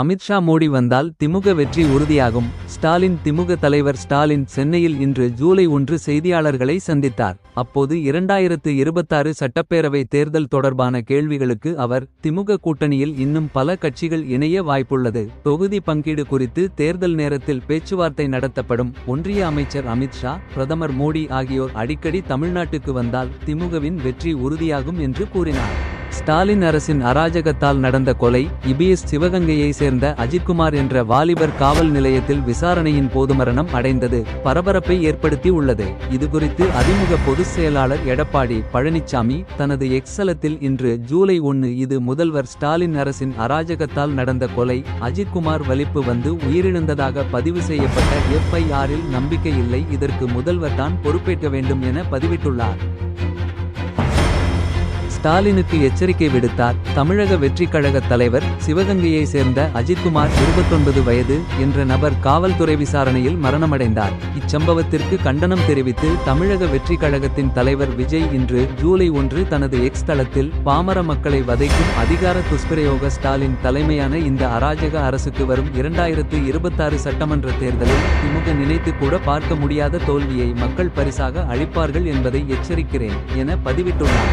அமித்ஷா மோடி வந்தால் திமுக வெற்றி உறுதியாகும். ஸ்டாலின் திமுக தலைவர் ஸ்டாலின் சென்னையில் இன்று ஜூலை ஒன்று செய்தியாளர்களை சந்தித்தார். அப்போது இரண்டாயிரத்து இருபத்தாறு சட்டப்பேரவை தேர்தல் தொடர்பான கேள்விகளுக்கு அவர் திமுக கூட்டணியில் இன்னும் பல கட்சிகள் இணைய வாய்ப்புள்ளது. தொகுதி பங்கீடு குறித்து தேர்தல் நேரத்தில் பேச்சுவார்த்தை நடத்தப்படும். ஒன்றிய அமைச்சர் அமித்ஷா பிரதமர் மோடி ஆகியோர் அடிக்கடி தமிழ்நாட்டுக்கு வந்தால் திமுகவின் வெற்றி உறுதியாகும் என்று கூறினார். ஸ்டாலின் அரசின் அராஜகத்தால் நடந்த கொலை இபிஎஸ் சிவகங்கையை சேர்ந்த அஜித்குமார் என்ற வாலிபர் காவல் நிலையத்தில் விசாரணையின் போது மரணம் அடைந்தது பரபரப்பை ஏற்படுத்தி உள்ளது. இதுகுறித்து அதிமுக பொதுச் செயலாளர் எடப்பாடி பழனிசாமி தனது எக்ஸலத்தில் இன்று ஜூலை ஒன்று இது முதல்வர் ஸ்டாலின் அரசின் அராஜகத்தால் நடந்த கொலை அஜித்குமார் வலிப்பு வந்து உயிரிழந்ததாக பதிவு செய்யப்பட்ட எஃப்ஐஆரில் நம்பிக்கை இல்லை இதற்கு முதல்வர் தான் பொறுப்பேற்க வேண்டும் என பதிவிட்டுள்ளார். ஸ்டாலினுக்கு எச்சரிக்கை விடுத்தார். தமிழக வெற்றி கழக தலைவர் சிவகங்கையை சேர்ந்த அஜித்குமார் இருபத்தொன்பது வயது என்ற நபர் காவல்துறை விசாரணையில் மரணமடைந்தார். இச்சம்பவத்திற்கு கண்டனம் தெரிவித்து தமிழக வெற்றி கழகத்தின் தலைவர் விஜய் இன்று ஜூலை ஒன்று தனது எக்ஸ் தளத்தில் பாமர மக்களை வதைக்கும் அதிகார துஷ்பிரயோக ஸ்டாலின் தலைமையான இந்த அராஜக அரசுக்கு வரும் இரண்டாயிரத்து இருபத்தாறு சட்டமன்ற தேர்தலில் திமுக நினைத்து கூட பார்க்க முடியாத தோல்வியை மக்கள் பரிசாக அளிப்பார்கள் என்பதை எச்சரிக்கிறேன் என பதிவிட்டுள்ளார்.